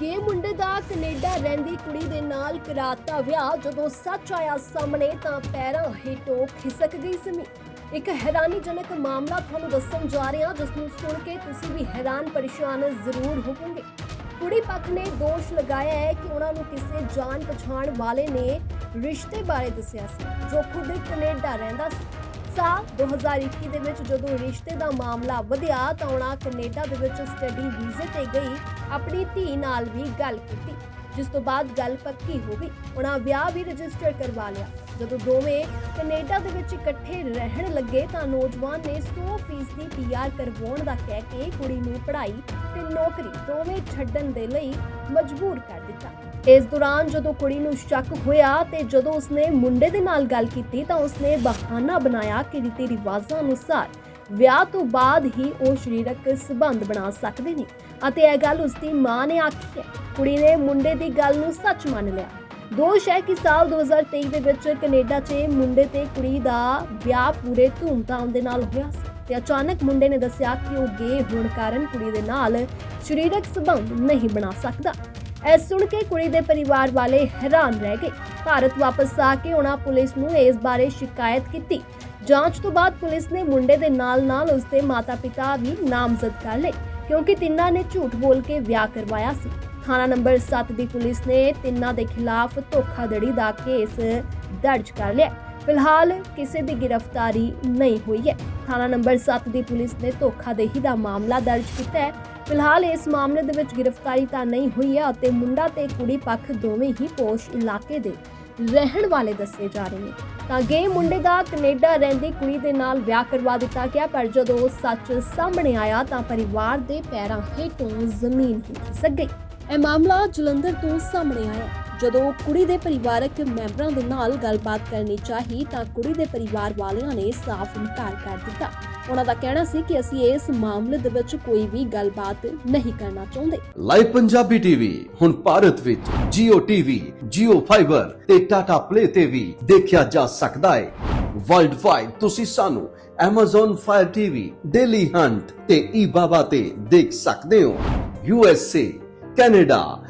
ਗੇ ਮੁੰਡੇ ਦਾ ਕੈਨੇਡਾ ਰਹਿੰਦੀ ਕੁੜੀ ਦੇ ਨਾਲ ਕਰਾਤਾ ਵਿਆਹ। ਜਦੋਂ ਸੱਚ ਆਇਆ ਸਾਹਮਣੇ ਤਾਂ ਪੈਰਾਂ ਹੇਠੋਂ ਖਿਸਕ ਗਈ ਜ਼ਮੀਨ ਇੱਕ ਹੈਰਾਨੀਜਨਕ ਮਾਮਲਾ ਤੁਹਾਨੂੰ ਦੱਸਣ ਜਾ ਰਹੇ ਹਾਂ ਜਿਸ ਨੂੰ ਸੁਣ ਕੇ ਤੁਸੀਂ ਵੀ ਹੈਰਾਨ ਪਰੇਸ਼ਾਨ ਜ਼ਰੂਰ ਹੋਵੋਗੇ। ਕੁੜੀ ਪੱਖ ਨੇ ਦੋਸ਼ ਲਗਾਇਆ ਹੈ ਕਿ ਉਹਨਾਂ ਨੂੰ ਕਿਸੇ ਜਾਣ ਪਛਾਣ ਵਾਲੇ ਨੇ ਰਿਸ਼ਤੇ ਬਾਰੇ ਦੱਸਿਆ ਸੀ, ਜੋ ਖੁਦ ਕੈਨੇਡਾ ਰਹਿੰਦਾ ਸੀ। ਸਾਲ 2021 ਦੇ ਵਿੱਚ ਜਦੋਂ ਰਿਸ਼ਤੇ ਦਾ ਮਾਮਲਾ ਵਧਿਆ ਤਾਂ ਉਹਨਾਂ ਕੈਨੇਡਾ ਦੇ ਵਿੱਚ ਸਟੱਡੀ ਵੀਜ਼ੇ ਤੇ ਗਈ ਆਪਣੀ ਧੀ ਨਾਲ ਵੀ ਗੱਲ ਕੀਤੀ। ਜਿਸ ਤੋਂ ਬਾਅਦ ਗੱਲ ਪੱਕੀ ਹੋ ਗਈ। ਉਹਨਾਂ ਵਿਆਹ ਵੀ ਰਜਿਸਟਰ ਕਰਵਾ ਲਿਆ। ਜਦੋਂ ਦੋਵੇਂ ਕੈਨੇਡਾ ਦੇ ਵਿੱਚ ਇਕੱਠੇ ਰਹਿਣ ਲੱਗੇ ਤਾਂ ਨੌਜਵਾਨ ਨੇ 100% ਦੀ ਪੀਆਰ ਕਰਵਾਉਣ ਦਾ ਕਹਿ ਕੇ ਕੁੜੀ ਨੂੰ ਪੜ੍ਹਾਈ ਤੇ ਨੌਕਰੀ ਦੋਵੇਂ ਛੱਡਣ ਦੇ ਲਈ ਮਜਬੂਰ ਕਰ ਦਿੱਤਾ। ਇਸ ਦੌਰਾਨ ਜਦੋਂ ਕੁੜੀ ਨੂੰ ਸ਼ੱਕ ਹੋਇਆ ਤੇ ਜਦੋਂ ਉਸਨੇ ਮੁੰਡੇ ਦੇ ਨਾਲ ਗੱਲ ਕੀਤੀ ਤਾਂ ਉਸਨੇ ਬਹਾਨਾ ਬਣਾਇਆ ਕਿ ਰੀਤੀ ਰਿਵਾਜ਼ਾਂ ਅਨੁਸਾਰ ਵਿਆਹ ਤੋਂ ਬਾਅਦ ਹੀ ਉਹ ਸਰੀਰਕ ਸੰਬੰਧ ਬਣਾ ਸਕਦੇ ਨੇ। ਅਤੇ ਇਹ ਗੱਲ ਉਸਦੀ ਮਾਂ ਨੇ ਆਖੀ ਹੈ। ਕੁੜੀ ਨੇ ਮੁੰਡੇ ਦੀ ਗੱਲ ਨੂੰ ਸੱਚ ਮੰਨ ਲਿਆ। ਦੋਸ਼ ਹੈ ਕਿ ਸਾਲ 2023 ਦੇ ਵਿੱਚ ਕੈਨੇਡਾ 'ਚ ਮੁੰਡੇ ਤੇ ਕੁੜੀ ਦਾ ਵਿਆਹ ਪੂਰੇ ਧੂਮਧਾਮ ਦੇ ਨਾਲ ਹੋਇਆ ਸੀ ਤੇ ਅਚਾਨਕ ਮੁੰਡੇ ਨੇ ਦੱਸਿਆ ਕਿ ਉਹ ਗੇ ਹੋਣ ਕਾਰਨ ਕੁੜੀ ਦੇ ਨਾਲ ਸਰੀਰਕ ਸੰਬੰਧ ਨਹੀਂ ਬਣਾ ਸਕਦਾ। ਇਹ ਸੁਣ ਕੇ ਕੁੜੀ ਦੇ ਪਰਿਵਾਰ ਵਾਲੇ ਹੈਰਾਨ ਰਹਿ ਗਏ। ਭਾਰਤ ਵਾਪਸ ਆ ਕੇ ਉਹਨਾਂ ਪੁਲਿਸ ਨੂੰ ਇਸ ਬਾਰੇ ਸ਼ਿਕਾਇਤ ਕੀਤੀ। ਜਾਂਚ ਤੋਂ ਬਾਅਦ ਪੁਲਿਸ ਨੇ ਮੁੰਡੇ ਦੇ ਨਾਲ-ਨਾਲ ਉਸਦੇ ਮਾਤਾ-ਪਿਤਾ ਵੀ ਨਾਮਜ਼ਦ ਕਰ ਲਏ, ਕਿਉਂਕਿ ਤਿੰਨਾਂ ਨੇ ਝੂਠ ਬੋਲ ਕੇ ਵਿਆਹ ਕਰਵਾਇਆ ਸੀ। ਥਾਣਾ ਨੰਬਰ 7 ਦੀ ਪੁਲਿਸ ਨੇ ਤਿੰਨਾਂ ਦੇ ਖਿਲਾਫ ਧੋਖਾਧੜੀ ਦਾ ਕੇਸ ਦਰਜ ਕਰ ਲਿਆ। ਫਿਲਹਾਲ ਕਿਸੇ ਦੀ ਗ੍ਰਿਫਤਾਰੀ ਨਹੀਂ ਹੋਈ ਹੈ। ਥਾਣਾ ਨੰਬਰ 7 ਦੀ ਪੁਲਿਸ ਨੇ ਧੋਖਾਦੇਹੀ ਦਾ ਮਾਮਲਾ ਦਰਜ ਕੀਤਾ ਹੈ। ਫਿਲਹਾਲ ਇਸ ਮਾਮਲੇ ਦੇ ਵਿੱਚ ਗ੍ਰਿਫਤਾਰੀ ਤਾਂ ਨਹੀਂ ਹੋਈ ਹੈ ਅਤੇ ਮੁੰਡਾ ਤੇ ਕੁੜੀ ਪੱਖ ਦੋਵੇਂ ਹੀ ਪੋਸ਼ ਇਲਾਕੇ ਦੇ ਰਹਿਣ ਵਾਲੇ ਦੱਸੇ ਜਾ ਰਹੇ ਨੇ। ਤਾਂ ਗਏ ਮੁੰਡੇ ਦਾ ਕੈਨੇਡਾ ਰਹਿੰਦੀ ਕੁੜੀ ਦੇ ਨਾਲ ਵਿਆਹ ਕਰਵਾ ਦਿੱਤਾ ਗਿਆ, ਪਰ ਜਦੋਂ ਸੱਚ ਸਾਹਮਣੇ ਆਇਆ ਤਾਂ ਪਰਿਵਾਰ ਦੇ ਪੈਰਾਂ ਹੇਠੋਂ ਜ਼ਮੀਨ ਹੀ ਖਿਸਕ ਗਈ। ਇਹ ਮਾਮਲਾ ਜਲੰਧਰ ਤੋਂ ਸਾਹਮਣੇ ਆਇਆ। ਜਦੋਂ ਕੁੜੀ ਦੇ ਪਰਿਵਾਰਕ ਮੈਂਬਰਾਂ ਦੇ ਨਾਲ ਗੱਲਬਾਤ ਕਰਨੀ ਚਾਹੀ ਤਾਂ ਕੁੜੀ ਦੇ ਪਰਿਵਾਰ ਵਾਲਿਆਂ ਨੇ ਸਾਫ਼ ਇਨਕਾਰ ਕਰ ਦਿੱਤਾ। ਉਹਨਾਂ ਦਾ ਕਹਿਣਾ ਸੀ ਕਿ ਅਸੀਂ ਇਸ ਮਾਮਲੇ ਦੇ ਵਿੱਚ ਕੋਈ ਵੀ ਗੱਲਬਾਤ ਨਹੀਂ ਕਰਨਾ ਚਾਹੁੰਦੇ। ਲਾਈਵ ਪੰਜਾਬੀ ਟੀਵੀ ਹੁਣ ਭਾਰਤ ਵਿੱਚ Jio TV, Jio Fiber ਤੇ Tata Play ਤੇ ਵੀ ਦੇਖਿਆ ਜਾ ਸਕਦਾ ਹੈ ਵਰਲਡ ਵਾਈਡ ਤੁਸੀਂ ਸਾਨੂੰ Amazon Fire TV, Daily Hunt ਤੇ eBaba ਤੇ ਦੇਖ ਸਕਦੇ ਹੋ। USA, Canada,